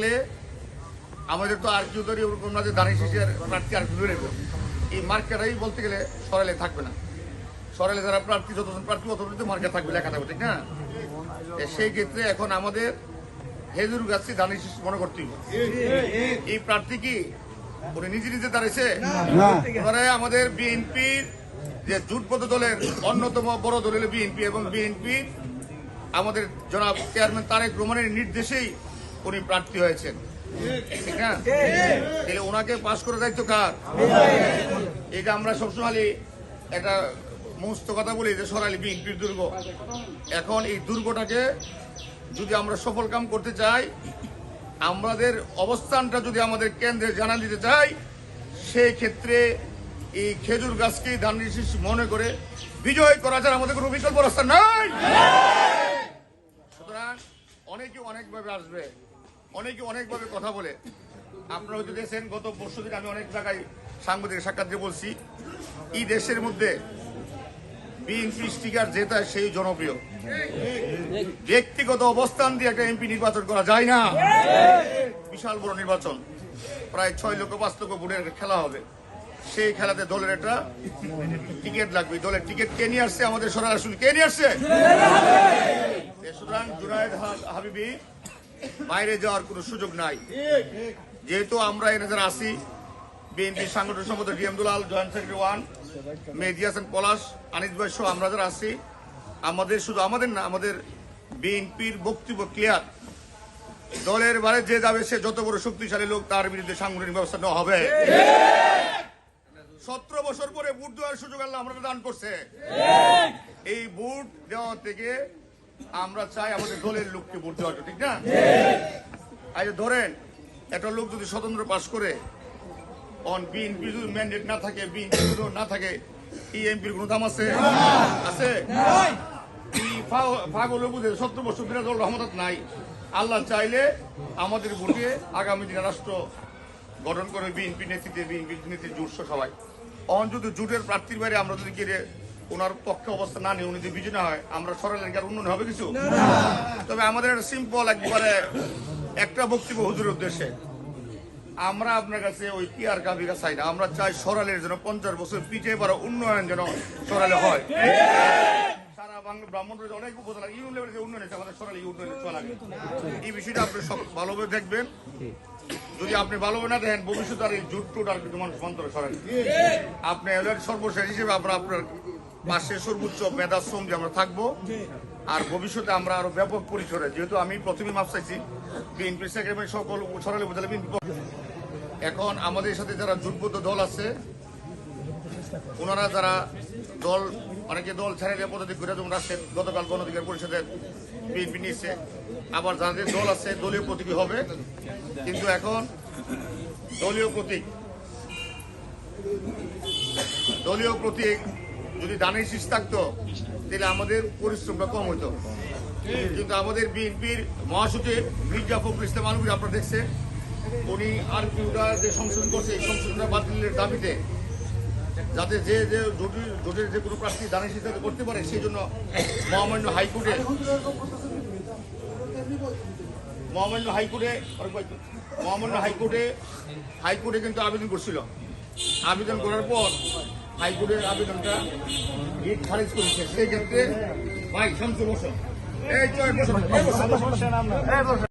থাকলে আমাদের তো আর কেউ ধরি ওরকম না যে দাঁড়িয়ে শেষের প্রার্থী আর কেউ নেব এই মার্কেটাই বলতে গেলে সরালে থাকবে না। সরালে যারা প্রার্থী যতজন প্রার্থী ততজন মার্কেট থাকবে লেখা থাকবে ঠিক না? সেই ক্ষেত্রে এখন আমাদের হেজুর গাছটি দাঁড়িয়ে শেষ মনে করতে এই প্রার্থী কি উনি নিজে নিজে দাঁড়িয়েছে? আমাদের বিএনপির যে জুটবদ্ধ দলের অন্যতম বড় দল হলো বিএনপি এবং বিএনপি আমাদের জনাব চেয়ারম্যান তারেক রহমানের নির্দেশেই উনি প্রার্থী হয়েছেন। ঠিক না তাহলে ওনাকে পাশ করে দায়িত্ব কার? এটা আমরা সবসময় একটা মস্ত কথা বলি যে, সরালি বিএনপির দুর্গ। এখন এই দুর্গটাকে যদি আমরা সফল কাম করতে চাই, আমাদের অবস্থানটা যদি আমাদের কেন্দ্রে জানা দিতে চাই, সেই ক্ষেত্রে এই খেজুর গাছকে ধান মনে করে বিজয় করা ছাড়া আমাদের কোনো বিকল্প রাস্তা নাই। সুতরাং অনেকে অনেকভাবে আসবে। অনেকে অনেকভাবে কথা বলে। আপনারা হয়তো দেখছেন, গত পরশু দিন আমি অনেক জায়গায় সাংবাদিক সাক্ষাৎ দিয়ে বলছি, এই দেশের মধ্যে বিএনপি স্টিকার জেতা সেই জনপ্রিয়। ব্যক্তিগত অবস্থান দিয়ে একটা এমপি নির্বাচন করা যায় না। বিশাল বড় নির্বাচন। প্রায় ছয় লক্ষ, পাঁচ লক্ষ ভোটের খেলা হবে। সেই খেলাতে দলের একটা টিকিট লাগবে। দলের টিকিট কে নিয়ে আসছে? আমাদের সরাসরি কে নিয়ে আসছে? সুতরাং জুনায়দ হাবিবি বাইরে যাওয়ার কোনো সুযোগ নাই। যেহেতু আমরা এনে যারা আসি বিএনপি সাংগঠনিক সম্পাদক DM Dulal, joint secretary one, Mehedi Hasan Palash, Anis ভাই সহ আমরা যারা আসি আমাদের শুধু আমাদের না, আমাদের বিএনপির বক্তব্য ক্লিয়ার দলের বারে যে যাবে, সে যত বড় শক্তিশালী লোক, তার বিরুদ্ধে সাংগঠনিক ব্যবস্থা নেওয়া হবে। সতেরো বছর পরে ভোট দেওয়ার সুযোগ আল্লাহ আমরা দান করছে। এই ভোট দেওয়া থেকে আমরা চাই আমাদের দলের লোককে ভোট জন্য, ঠিক না? আজ ধরেন একটা লোক যদি স্বতন্ত্র পাশ করে অন বিএনপি যদি ম্যান্ডেট না থাকে বিএনপি না থাকে এই এমপির কোনো দাম আছে? আছে? আমাদের ভোটে আগামী দিনে রাষ্ট্র গঠন করে বিএনপি নেতৃত্বে বিএনপি নেতৃত্বে সবাই। অন যদি জুটের প্রার্থীর বাইরে আমরা যদি গিয়ে ওনার পক্ষে অবস্থা না নিয়ে উনি যদি বিজয় না হয় আমরা সরলের কার উন্নয়ন হবে কিছু? তবে আমাদের একটা সিম্পল একবারে একটা বক্তব্য হুজুরের উদ্দেশ্যে। আমরা আপনার কাছে ওই কি আর কাবিরা চাই না। আমরা চাই সরালের জন্য পঞ্চাশ বছর পিছিয়ে পড়া উন্নয়ন যেন সরালে হয়। সারা বাংলা ব্রাহ্মণ অনেক উপজেলা ইউনিয়ন লেভেলে যে উন্নয়ন আমাদের সরালে উন্নয়ন চলা এই বিষয়টা আপনি সব ভালোভাবে দেখবেন। যদি আপনি ভালোভাবে না দেখেন ভবিষ্যতে আর এই জুট টুট আর কিছু মানুষ করে সরালে। আপনি সর্বশেষ হিসেবে আমরা আপনার পাশে সর্বোচ্চ মেধা শ্রম যে আমরা থাকব আর ভবিষ্যতে আমরা আরও ব্যাপক পরিসরে যেহেতু আমি প্রথমে মাপ চাইছি বিএনপি সেক্রেটারি সকল সরালে বোঝালে এখন আমাদের সাথে যারা জোটবদ্ধ দল আছে ওনারা যারা দল অনেকে দল ছেড়ে দিয়ে পদ্ধতি করে যেমন গতকাল গণধিকার পরিষদের বিএনপি নিচ্ছে আবার যাদের দল আছে দলীয় প্রতীকই হবে। কিন্তু এখন দলীয় প্রতীক দলীয় প্রতীক যদি দানের শীষ থাকতো, তাহলে আমাদের পরিশ্রমটা কম হতো কিন্তু আমাদের বিএনপির মহাসচিব মির্জা ফখরুল ইসলাম আলমগীর আপনারা দেখছেন, উনি আর কিউটা যে সংশোধন করছে, এই সংশোধনটা বাতিলের দাবিতে, যাতে যে যে জোটের জোটের যে কোনো প্রার্থী দানের যাতে করতে পারে, সেই জন্য মহামান্য হাইকোর্টে মহামান্য হাইকোর্টে মহামান্য হাইকোর্টে হাইকোর্টে কিন্তু আবেদন করছিল। আবেদন করার পর হাইকোর্টের আবেদনটা রিট খারিজ করেছে সেই ক্ষেত্রে ভাই শামসুল হোসেন এই চয় বসো।